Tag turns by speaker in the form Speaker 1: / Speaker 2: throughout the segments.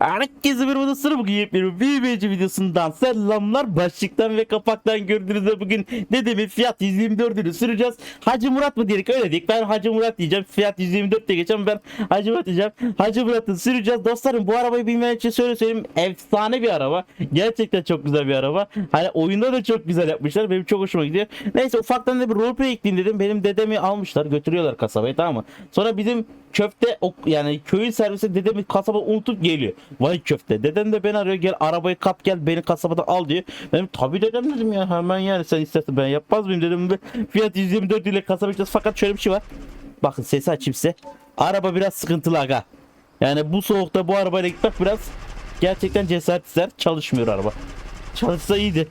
Speaker 1: Herkese bir odasını bugün yepyeni bir BBC videosundan selamlar. Başlıktan ve kapaktan gördüğünüzde bugün dedemin Fiat 124'ünü süreceğiz. Hacı Murat mı diyerek öyle dedik. Ben Hacı Murat diyeceğim. Fiat 124 diye geçeceğim. Ben Hacı Murat diyeceğim. Hacı Murat'ı süreceğiz. Dostlarım bu arabayı bilmeyen için şöyle söyleyeyim. Efsane bir araba. Gerçekten çok güzel bir araba. Hani oyunda da çok güzel yapmışlar. Benim çok hoşuma gidiyor. Neyse ufaktan da bir roleplay ekleyeyim dedim. Benim dedemi almışlar. Götürüyorlar kasabaya tamam mı? Sonra bizim köfte yani köyün servisi dedemi kasaba unutup geliyor. Vay köfte. Dedem de beni arıyor. Gel arabayı kap gel beni kasabadan al diyor. Benim tabi dedem dedim ya hemen yani sen istersen ben yapmaz mıyım dedim. Fiyat 124 ile kasaba gideceğiz. Fakat şöyle bir şey var. Bakın sesi açayım size. Araba biraz sıkıntılı aga. Yani bu soğukta bu arabayla gitmek biraz gerçekten cesaret ister. Çalışmıyor araba. Çalışsa iyiydi.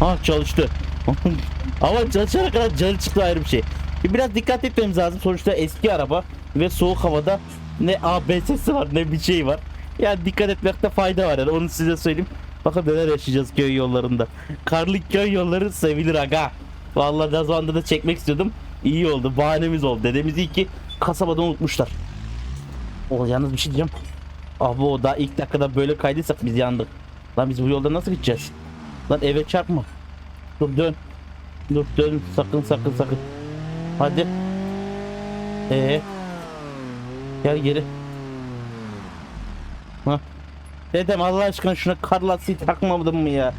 Speaker 1: Ha çalıştı. Ama çalışana kadar canı çıktı ayrı bir şey. Biraz dikkat etmemiz lazım. Sonuçta eski araba ve soğuk havada ne ABS'si var ne bir şey var. Yani dikkat etmekte fayda var yani onu size söyleyeyim. Bakın neler yaşayacağız köy yollarında. Karlı köy yolları sevilir aga. Vallahi ne zamanda da çekmek istiyordum. İyi oldu. Bahanemiz oldu. Dedemizi iyi ki kasabada unutmuşlar. O yalnız bir şey diyeceğim. Abi o daha ilk dakikada böyle kaydıysak biz yandık. Lan biz bu yolda nasıl gideceğiz? Lan eve çarpma. Dur dön. Dur dön sakın sakın sakın. Hadi. Ee. Gel geri. Ha. Dedem Allah aşkına şuna kar lastiği takmamadın mı ya?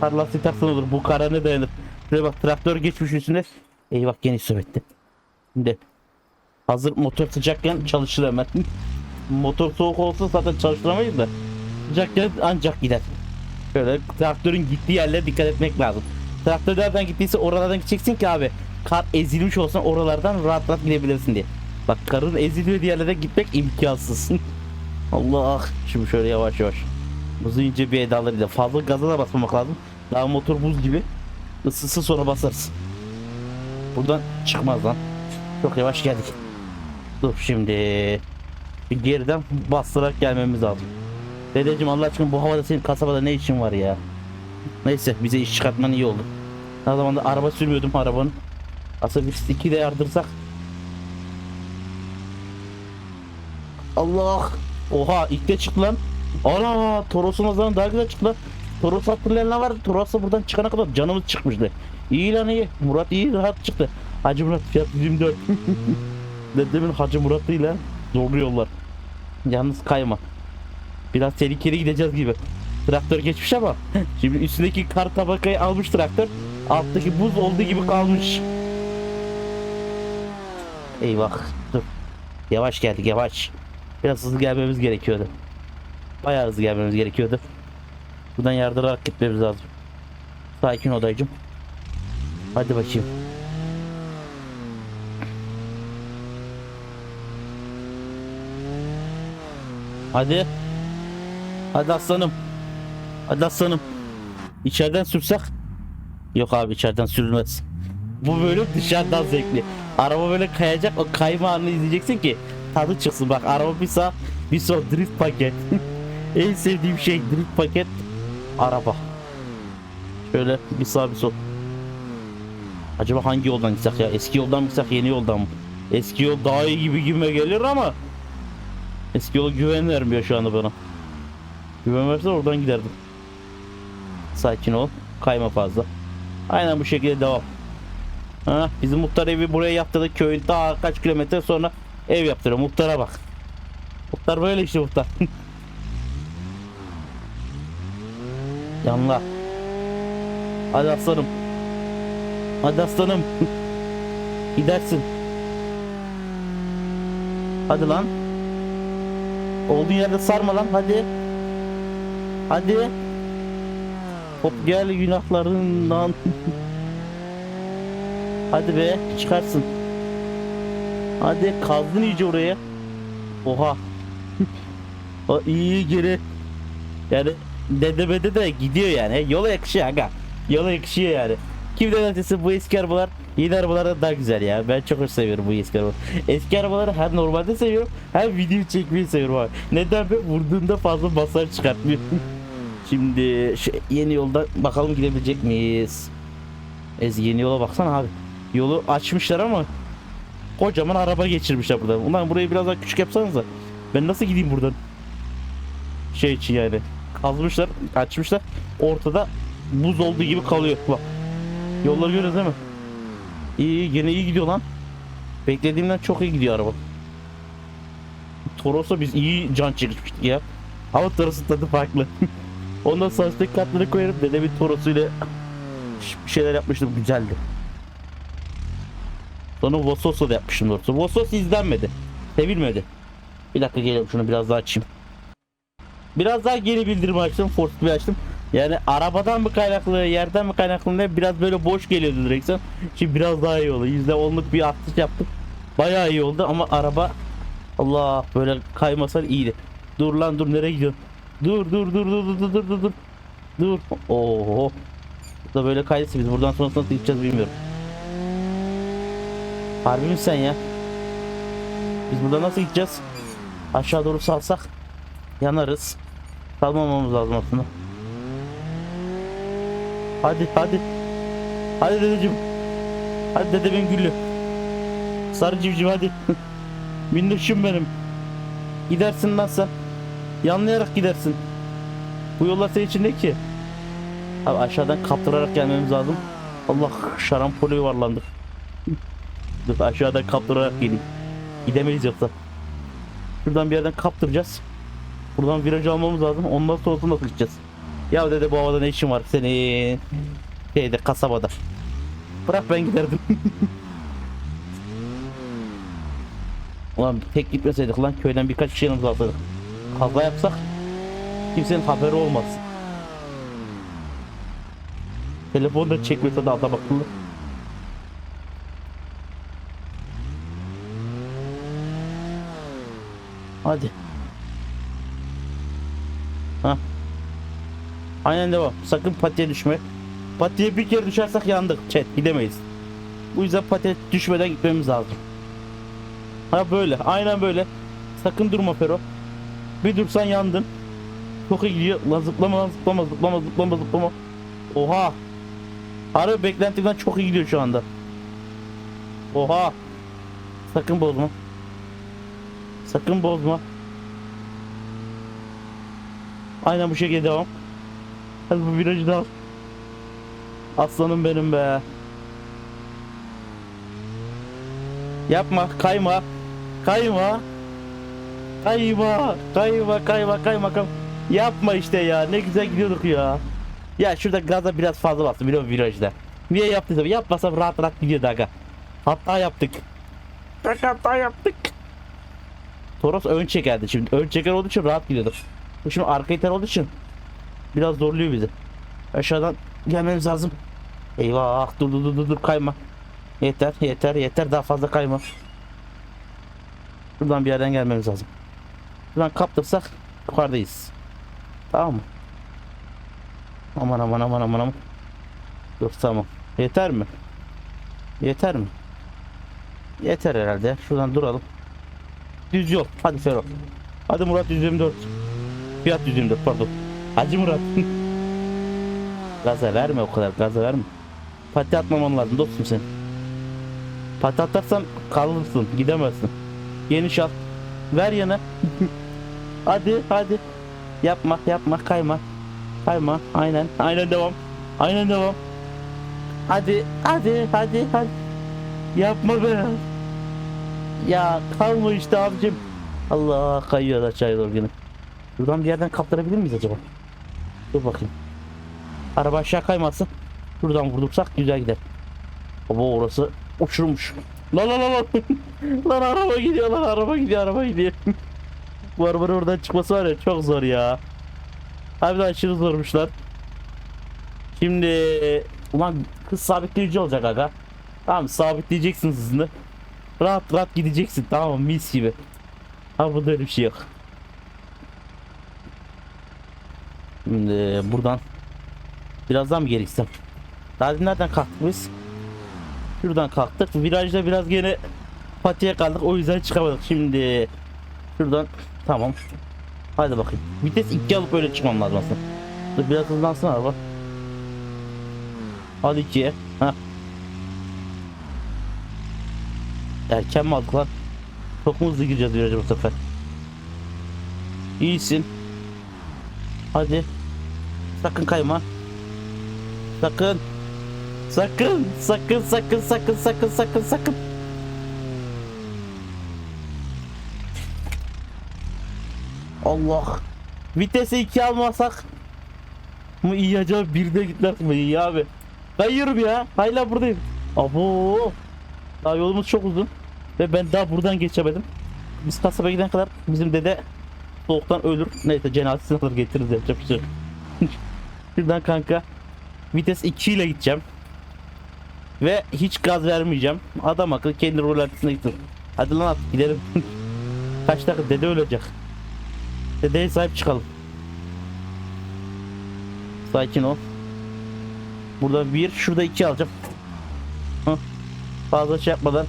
Speaker 1: Kar lastiği taksan olur. Bu kara ne dayanır? Şuraya bak traktör geçmiş üstüne. Eyvah gene sövetti. Şimdi. Hazır motor sıcakken çalışır hemen. motor soğuk olsa zaten çalıştıramayız da. Sıcakken ancak gider. Şöyle traktörün gittiği yerlere dikkat etmek lazım. Traktör nereden gittiyse oralardan gideceksin ki abi. Kar ezilmiş olsan oralardan rahat rahat gidebilirsin diye. Bak karın ezildiği yerlere gitmek imkansız. Allah. Şimdi şöyle yavaş yavaş. Hızlı ince bir edalarıyla. Fazla gaza da basmamak lazım. Daha motor buz gibi. Isısı sonra basarız. Buradan çıkmaz lan. Çok yavaş geldik. Dur şimdi. Bir geriden bastırarak gelmemiz lazım. Dedeciğim Allah aşkına bu havada senin kasabada ne işin var ya? Neyse bize iş çıkartman iyi oldu. Ne zaman da araba sürmüyordum arabanın. Aslında bir iki de yardırsak. Allah! Oha ilk de çıktı lan. Ana Toros'un o zaman daha güzel çıktı lan. Toros hatırlayan ne var? Toros'la buradan çıkana kadar canımız çıkmıştı. İyi lan iyi. Murat iyi rahat çıktı. Hacı Murat fiyat 24. Dedemin Hacı Murat'ıyla zorlu yollar. Yalnız kayma. Biraz tehlikeli gideceğiz gibi. Traktör geçmiş ama şimdi üstündeki kar tabakayı almış traktör. Alttaki buz olduğu gibi kalmış. Eyvah. Dur. Yavaş geldik yavaş. Biraz hızlı gelmemiz gerekiyordu. Bayağı hızlı gelmemiz gerekiyordu. Buradan yardırarak gitmemiz lazım. Sakin ol dayıcım. Hadi bakayım. Hadi. Hadi aslanım. Hadi aslanım. İçeriden sürsek. Yok abi içeriden sürülmez. Bu bölüm dışarıdan zevkli. Araba böyle kayacak o kayma anını izleyeceksin ki tadı çıksın. Bak araba bir sağ bir sol drift paket. en sevdiğim şey drift paket araba. Şöyle bir sağ bir sol. Acaba hangi yoldan gitsek ya? Eski yoldan mı gitsek yeni yoldan mı? Eski yol daha iyi gibi gibime gelir ama Eski yola güven vermiyor şu anda bana. Güven verse oradan giderdim. Sakin ol. Kayma fazla. Aynen bu şekilde devam. Ha, bizim muhtar evi buraya yaptırdı. Köyün daha kaç kilometre sonra ev yaptırıyor. Muhtara bak. Muhtar böyle işte muhtar. Yanla. Hadi aslanım. Hadi aslanım. Gidersin. Hadi lan. Olduğun yerde sarma lan hadi. Hadi. Hop gel günahlarından. hadi be çıkarsın. Hadi kazdın iyice oraya. Oha. o iyi geri. Yani dedemede de gidiyor yani. Yola yakışıyor aga. Yola yakışıyor yani. Kimden ötesi bu eski arabalar yeni arabalar daha güzel ya. Ben çok hoş seviyorum bu eski arabaları. Eski arabaları hem normalde seviyorum hem video çekmeyi seviyorum abi. Neden be? Vurduğunda fazla basar çıkartmıyor. Şimdi şu yeni yolda bakalım gidebilecek miyiz? Ez yeni yola baksana abi. Yolu açmışlar ama kocaman araba geçirmişler burada. Ulan burayı biraz daha küçük yapsanız da Ben nasıl gideyim buradan? Şey için yani. Kazmışlar, açmışlar. Ortada buz olduğu gibi kalıyor. Bak. Yolları görüyoruz değil mi? İyi, gene iyi gidiyor lan. Beklediğimden çok iyi gidiyor araba. Toros'a biz iyi can çekmiştik ya. Ama Toros'un tadı farklı. Ondan sonra üstteki kartları koyarım. Dedemin Toros'uyla bir şeyler yapmıştım. Güzeldi. Sonra Vosos'la da yapmıştım doğrusu. Vosos izlenmedi. Sevilmedi. Bir dakika gelelim şunu biraz daha açayım. Biraz daha geri bildirim açtım. Force bir açtım. Yani arabadan mı kaynaklı, yerden mi kaynaklı ne biraz böyle boş geliyordu direksiyon. Şimdi biraz daha iyi oldu. Yüzde onluk bir artış yaptık. Bayağı iyi oldu ama araba Allah böyle kaymasa iyiydi. Dur lan dur nereye gidiyorsun? Dur dur dur dur dur dur dur dur. Dur. Oho. Da böyle kaydetsin biz buradan sonrasında nasıl gideceğiz bilmiyorum. Harbi mi sen ya? Biz burada nasıl gideceğiz? Aşağı doğru salsak yanarız. Salmamamız lazım aslında. Hadi hadi. Hadi dedeciğim. Hadi dedemin gülü. Sarı civciv hadi. Minnoşum benim. Gidersin lan sen. Yanlayarak gidersin. Bu yollar senin için ne ki? Abi aşağıdan kaptırarak gelmemiz lazım. Allah şarampole yuvarlandık. Dur aşağıdan kaptırarak geleyim. Gidemeyiz yoksa. Şuradan bir yerden kaptıracağız. Buradan viraj almamız lazım. Ondan sonrasında nasıl gideceğiz? Ya dede bu havada ne işin var senin? Şeyde kasabada. Bırak ben giderdim. Ulan tek gitmeseydik lan köyden birkaç kişi yanımıza alsaydık. Kaza yapsak kimsenin haberi olmaz. Telefonu da çekmese de adam akıllı. Hadi. Ha. Aynen devam. Sakın patiye düşme. Patiye bir kere düşersek yandık. Chat gidemeyiz. Bu yüzden patiye düşmeden gitmemiz lazım. Ha böyle. Aynen böyle. Sakın durma Fero. Bir dursan yandın. Çok iyi gidiyor. Lan zıplama lan zıplama zıplama zıplama zıplama. Oha. Harbi beklentimden çok iyi gidiyor şu anda. Oha. Sakın bozma. Sakın bozma. Aynen bu şekilde devam. Hadi bu virajı da al. Aslanım benim be. Yapma, kayma. Kayma. Kayma, kayma, kayma, kayma, kayma. Yapma işte ya. Ne güzel gidiyorduk ya. Ya şurada gaza biraz fazla bastım biliyor musun virajda. Niye yaptıysam yapmasam rahat rahat gidiyordu aga. Hatta yaptık. Hata yaptık. Toros ön çekerdi şimdi. Ön çeker olduğu için rahat gidiyorduk. Bu şimdi arka iter olduğu için biraz zorluyor bizi. Aşağıdan gelmemiz lazım. Eyvah dur dur dur, dur kayma. Yeter yeter yeter daha fazla kayma. Buradan bir yerden gelmemiz lazım. Buradan kaptırsak yukarıdayız. Tamam mı? Aman aman aman aman aman. Dur tamam. Yeter mi? Yeter mi? Yeter herhalde. Şuradan duralım. Düz yol. Hadi Fero. Hadi Murat 124. Fiyat 124 pardon. Hacı Murat. gaza verme o kadar gaza verme. Pati atmaman lazım dostum sen. Pati atarsan kalırsın gidemezsin. Geniş al. Ver yana. hadi hadi. Yapma yapma kayma. Kayma aynen aynen devam. Aynen devam. Hadi hadi hadi hadi. Yapma be. Ya kalma işte abicim. Allah kayıyor aşağıya doğru yine. Buradan bir yerden kaptırabilir miyiz acaba? Dur bakayım. Araba aşağı kaymasın. Buradan vurdursak güzel gider. Baba orası uçurmuş. Lan lan lan lan. lan araba gidiyor lan araba gidiyor araba gidiyor. Bu arabanın oradan çıkması var ya çok zor ya. Harbiden aşırı zormuş lan. Şimdi ulan kız sabitleyici olacak aga. Tamam sabitleyeceksin hızını. Rahat rahat gideceksin tamam mis gibi. Ha burada öyle bir şey yok. Şimdi buradan birazdan mı geri gitsem? Daha dün nereden kalktık biz? Şuradan kalktık. Virajda biraz gene patiye kaldık. O yüzden çıkamadık. Şimdi şuradan tamam. Hadi bakayım. Vites 2 alıp öyle çıkmam lazım aslında. Dur biraz hızlansın araba. Hadi 2'ye. Ha. Erken mi aldık lan? Çok mu hızlı gireceğiz viraja bu sefer? İyisin. Hadi. Sakın kayma. Sakın. Sakın. Sakın sakın sakın sakın sakın sakın. Allah. Vitesi 2 almasak mı iyi acaba bir de gitmez mi iyi abi. Kayıyorum ya. Hala buradayım. Abo. Daha yolumuz çok uzun. Ve ben daha buradan geçemedim. Biz kasaba giden kadar bizim dede soğuktan ölür. Neyse cenazesini alır getiririz yapacak bir şey. Şuradan kanka vites 2 ile gideceğim. Ve hiç gaz vermeyeceğim. Adam akıllı kendi rolantisine gitsin. Hadi lan at gidelim. Kaç dakika dede ölecek. Dedeye sahip çıkalım. Sakin ol. Burada bir, şurada iki alacağım. Hı. Fazla şey yapmadan.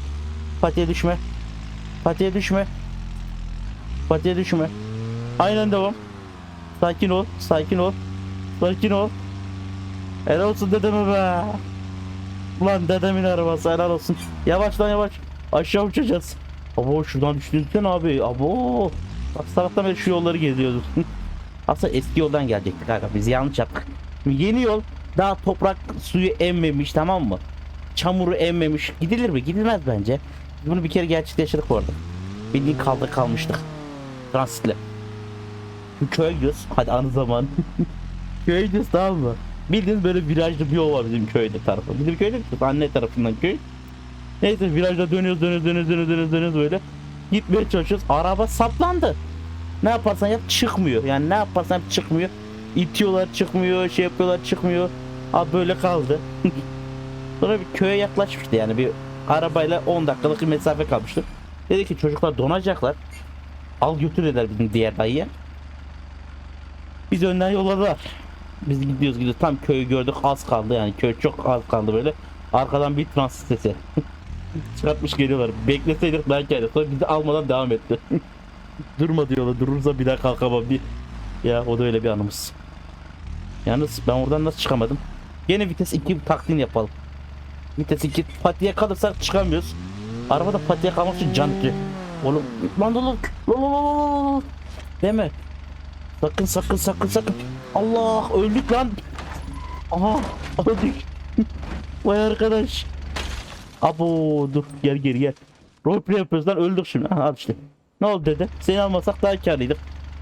Speaker 1: Patiye düşme. Patiye düşme. Patiye düşme. Aynen devam. Sakin ol, sakin ol. Sakin ol. Helal olsun dedeme be. Ulan dedemin arabası helal olsun. Yavaş lan yavaş. Aşağı uçacağız. Abo şuradan düştün abi. Abo. Bak sabahtan beri şu yolları geziyorduk. Aslında eski yoldan gelecektik kanka biz yanlış yaptık. Yeni yol daha toprak suyu emmemiş tamam mı? Çamuru emmemiş. Gidilir mi? Gidilmez bence. Bunu bir kere gerçekte yaşadık bu arada. Bildiğin kaldı kalmıştık. Transitle. Şu köye gidiyoruz. Hadi anı zaman. köye gidiyoruz tamam mı? Bildiğiniz böyle virajlı bir yol var bizim köyde tarafı. Bizim köyde değil, anne tarafından köy. Neyse virajda dönüyoruz dönüyoruz dönüyoruz dönüyoruz dönüyoruz, dönüyoruz böyle. Gitmeye çalışıyoruz. Araba saplandı. Ne yaparsan yap çıkmıyor. Yani ne yaparsan yap çıkmıyor. İtiyorlar çıkmıyor, şey yapıyorlar çıkmıyor. Abi böyle kaldı. Sonra bir köye yaklaşmıştı yani bir arabayla 10 dakikalık bir mesafe kalmıştı. Dedi ki çocuklar donacaklar. Al götür dediler bizim diğer dayıya. Biz önden yolladılar. Biz gidiyoruz gidiyoruz. Tam köyü gördük az kaldı yani köy çok az kaldı böyle. Arkadan bir transit sesi. Çıkartmış geliyorlar. Bekleseydik belki yani. Sonra bizi almadan devam etti. Durma diyorlar. Durursa bir daha kalkamam bir. Ya o da öyle bir anımız. Yalnız ben oradan nasıl çıkamadım? Yine vites 2 taktiğini yapalım. Vites 2 patiye kalırsak çıkamıyoruz. Arabada patiye kalmak için can atıyor. Oğlum lan lan lan. Deme. Sakın sakın sakın sakın. Allah öldük lan. Aha öldük. Vay arkadaş. Abo dur gel geri gel. Roleplay yapıyoruz lan öldük şimdi. Ha, al işte. Ne oldu dede? Seni almasak daha karlıydık.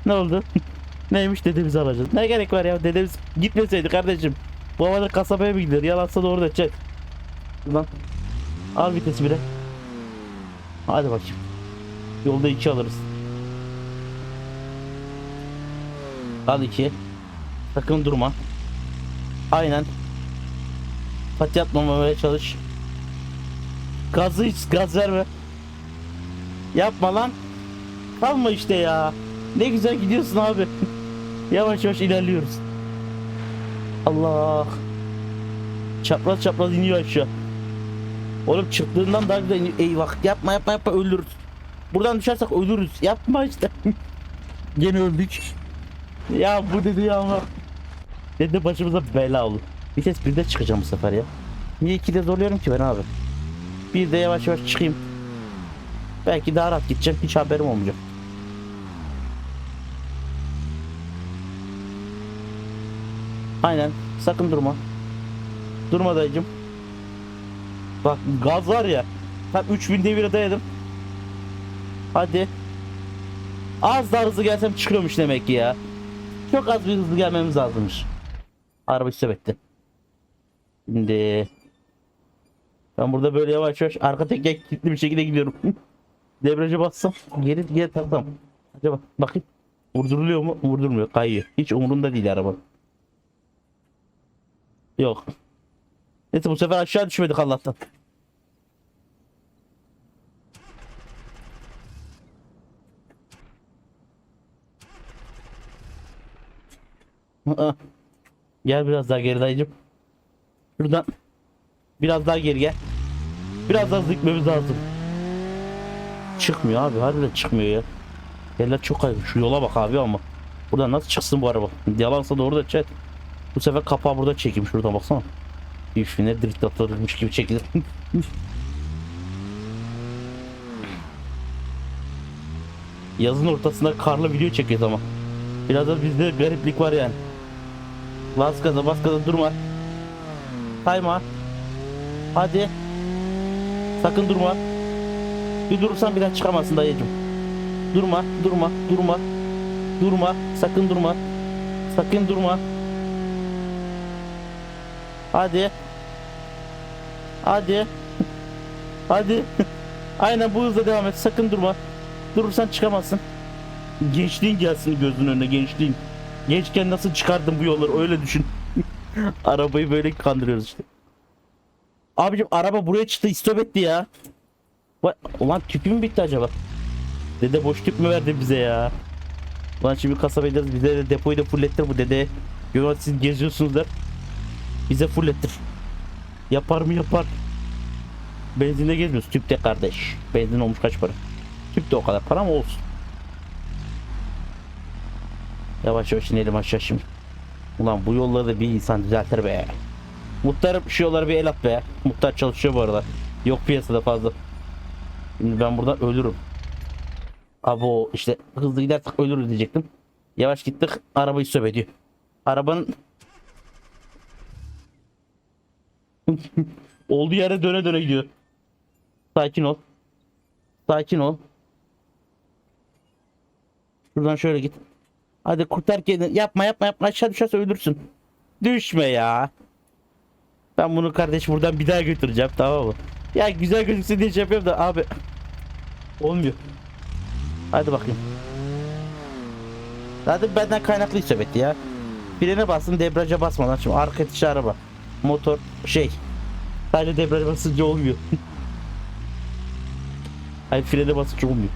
Speaker 1: Ne oldu? Neymiş dedemizi alacağız. Ne gerek var ya dedemiz gitmeseydi kardeşim. Bu havada kasabaya mı gider? Yalansa doğru da çek. Lan. Al vitesi bire. Hadi bakayım. Yolda iki alırız. Al iki. Sakın durma. Aynen. Pati atmamaya çalış. Gazı hiç gaz verme. Yapma lan. Kalma işte ya. Ne güzel gidiyorsun abi. yavaş yavaş ilerliyoruz. Allah. Çapraz çapraz iniyor aşağı. Oğlum çıktığından daha güzel. Eyvah yapma yapma yapma ölürüz. Buradan düşersek ölürüz. Yapma işte. Gene öldük. Ya bu dedi ya ama. Dedi başımıza bela olur. Bir kez bir de çıkacağım bu sefer ya. Niye iki de zorluyorum ki ben abi? Bir de yavaş yavaş çıkayım. Belki daha rahat gideceğim. Hiç haberim olmayacak. Aynen. Sakın durma. Durma dayıcım. Bak gaz var ya. Tam 3000 devire dayadım. Hadi. Az daha hızlı gelsem çıkıyormuş demek ki ya. Çok az bir hızlı gelmemiz lazımmış. Araba sebetti. Şimdi ben burada böyle yavaş yavaş arka teker kilitli bir şekilde gidiyorum. Debriyaja bassam geri geri taksam. Acaba bakayım vurduruluyor mu? Vurdurmuyor. Kayıyor. Hiç umurunda değil araba. Yok. Neyse bu sefer aşağı düşmedik Allah'tan. Gel biraz daha geri dayıcım. Şuradan biraz daha geri gel. Biraz daha gitmemiz lazım. Çıkmıyor abi harbiden çıkmıyor ya. Yerler çok kayıyor. Şu yola bak abi ama. Buradan nasıl çıksın bu araba? Yalansa doğru da chat. Bu sefer kapağı burada çekeyim şuradan baksana. Üf ne drift atılırmış gibi çekilir. Yazın ortasında karlı video çekiyoruz ama. Biraz da bizde gariplik var yani. Bas gaza bas gaza durma. Kayma. Hadi. Sakın durma. Bir durursan bir daha çıkamazsın dayıcım. Durma, durma, durma. Durma, sakın durma. Sakın durma. Hadi. Hadi. Hadi. Aynen bu hızla devam et. Sakın durma. Durursan çıkamazsın. Gençliğin gelsin gözünün önüne gençliğin. Gençken nasıl çıkardım bu yolları öyle düşün. Arabayı böyle kandırıyoruz işte. Abicim araba buraya çıktı istop etti ya. Vay, ulan tüpü mü bitti acaba? Dede boş tüp mü verdi bize ya? Ulan şimdi kasaba ederiz bize de depoyu da fullettir bu dede. Görüyor siz geziyorsunuz der. Bize fullettir. Yapar mı yapar. Benzinde gezmiyoruz tüpte kardeş. Benzin olmuş kaç para? Tüp de o kadar para mı olsun? Yavaş yavaş inelim aşağı şimdi. Ulan bu yolları da bir insan düzeltir be. Muhtarım şu yollara bir el at be. Muhtar çalışıyor bu arada. Yok piyasada fazla. Şimdi ben burada ölürüm. Abo işte hızlı gidersek ölürüz diyecektim. Yavaş gittik arabayı söp ediyor. Arabanın olduğu yere döne döne gidiyor. Sakin ol. Sakin ol. Şuradan şöyle git. Hadi kurtar kendini. Yapma yapma yapma aşağı düşerse ölürsün. Düşme ya. Ben bunu kardeş buradan bir daha götüreceğim tamam mı? Ya güzel gözüksün diye şey yapıyorum da abi. Olmuyor. Hadi bakayım. Zaten benden kaynaklı isabet ya. Frene bastım debriyaja basmadan şimdi arka itiş araba. Motor şey. Sadece debriyaja basınca olmuyor. Hayır frene basınca olmuyor.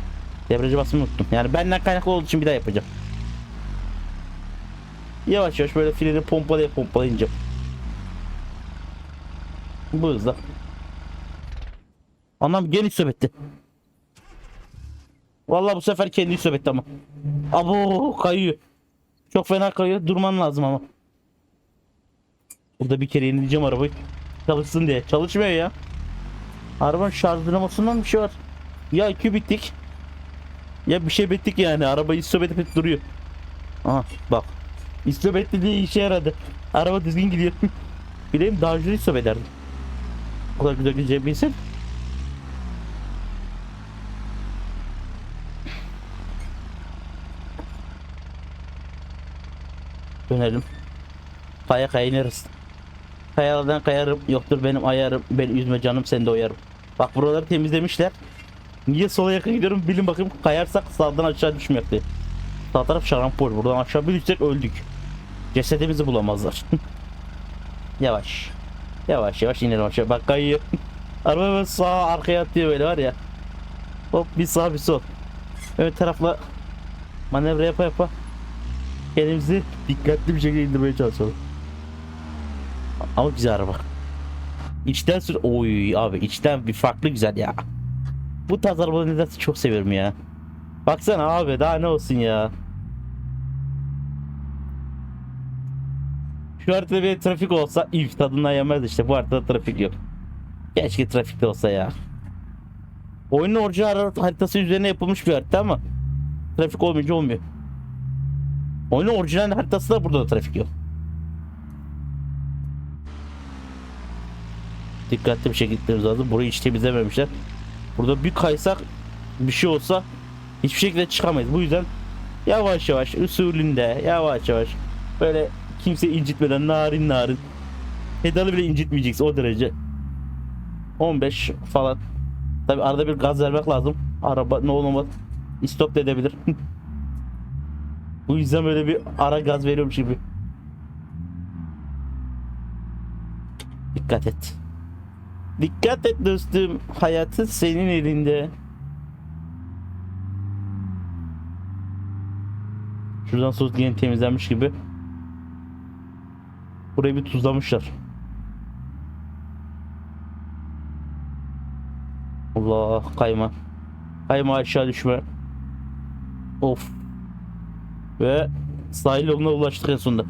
Speaker 1: Debriyaja basmayı unuttum. Yani benden kaynaklı olduğu için bir daha yapacağım. Yavaş yavaş böyle freni pompalaya pompalayınca. Bu hızla. Anam gene isobetti. Vallahi bu sefer kendi isobetti ama. Abo kayıyor. Çok fena kayıyor. Durman lazım ama. Burada bir kere yenileceğim arabayı. Çalışsın diye. Çalışmıyor ya. Arabanın şarj dinamosundan bir şey var. Ya iki bittik. Ya bir şey bittik yani. Arabayı istop edip duruyor. Aha bak. İstop etti diye işe yaradı. Araba düzgün gidiyor. Bileyim daha önce istop ederdim. O kadar güzel gideceğimi bilsin. Dönelim. Kaya kaya ineriz. Kayalardan kayarım. Yoktur benim ayarım. Ben üzme canım sen de oyarım. Bak buraları temizlemişler. Niye sola yakın gidiyorum bilin bakayım. Kayarsak sağdan aşağı düşmek diye. Sağ taraf şarampol. Buradan aşağı bir düşsek öldük. Cesedimizi bulamazlar. yavaş. Yavaş yavaş inelim aşağı. Bak kayıyor. Araba böyle sağa arkaya atıyor böyle var ya. Hop bir sağ bir sol. Ön tarafla manevra yapa yapa kendimizi dikkatli bir şekilde indirmeye çalışalım. Ama güzel araba. İçten sür... Oy abi içten bir farklı güzel ya. Bu tarz arabaları nedense çok seviyorum ya. Baksana abi daha ne olsun ya. Şu haritada bir trafik olsa if tadından yemez işte bu haritada trafik yok. Keşke trafikte olsa ya. Oyunun orijinal haritası üzerine yapılmış bir harita ama trafik olmayınca olmuyor. Oyunun orijinal haritası da burada da trafik yok. Dikkatli bir şekilde gitmemiz lazım. Burayı hiç temizlememişler. Burada bir kaysak bir şey olsa hiçbir şekilde çıkamayız. Bu yüzden yavaş yavaş usulünde yavaş yavaş böyle kimse incitmeden narin narin pedalı bile incitmeyeceksin o derece 15 falan tabi arada bir gaz vermek lazım araba ne olmaz istop da edebilir bu yüzden böyle bir ara gaz veriyormuş gibi dikkat et dikkat et dostum hayatın senin elinde Şuradan sos yeni temizlenmiş gibi. Burayı bir tuzlamışlar. Allah kayma. Kayma aşağı düşme. Of. Ve sahil yoluna ulaştık en sonunda.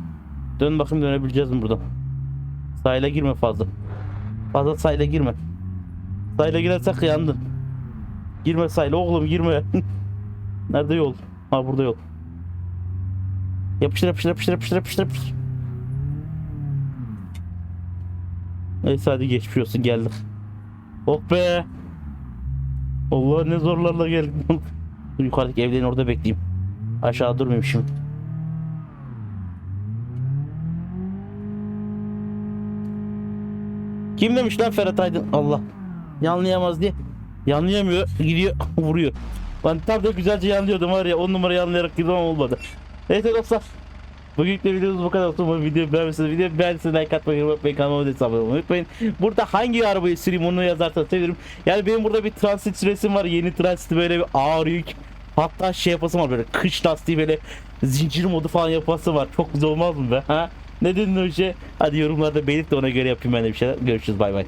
Speaker 1: Dön bakayım dönebileceğiz mi buradan? Sahile girme fazla. Fazla sahile girme. Sahile girersek yandın. Girme sahile oğlum girme. Nerede yol? Ha burada yol. Yapıştır yapıştır yapıştır yapıştır yapıştır yapıştır. Neyse hadi geçmiş geldim. Oh be. Allah ne zorlarla geldim. Yukarıdaki evlerin orada bekleyeyim. Aşağı durmayayım şimdi. Kim demiş lan Ferhat Aydın? Allah. Yanlayamaz diye. Yanlayamıyor. Gidiyor vuruyor. Ben tam da güzelce yanlıyordum var ya 10 numara yanlayarak ama olmadı. Neyse dostlar. Bugünlük de videomuz bu kadar olsun. Bu videoyu beğenmişsiniz. Videoyu beğendiyseniz like atmayı, yapmayı, kanalıma abone olmayı unutmayın. Burada hangi arabayı süreyim onu yazarsanız sevinirim. Yani benim burada bir transit süresim var. Yeni transit böyle bir ağır yük. Hatta şey yapasım var böyle kış lastiği böyle zincir modu falan yapası var. Çok güzel olmaz mı be? Ha? Ne dedin şey? Hadi yorumlarda belirt de ona göre yapayım ben de bir şeyler. Görüşürüz bay bay.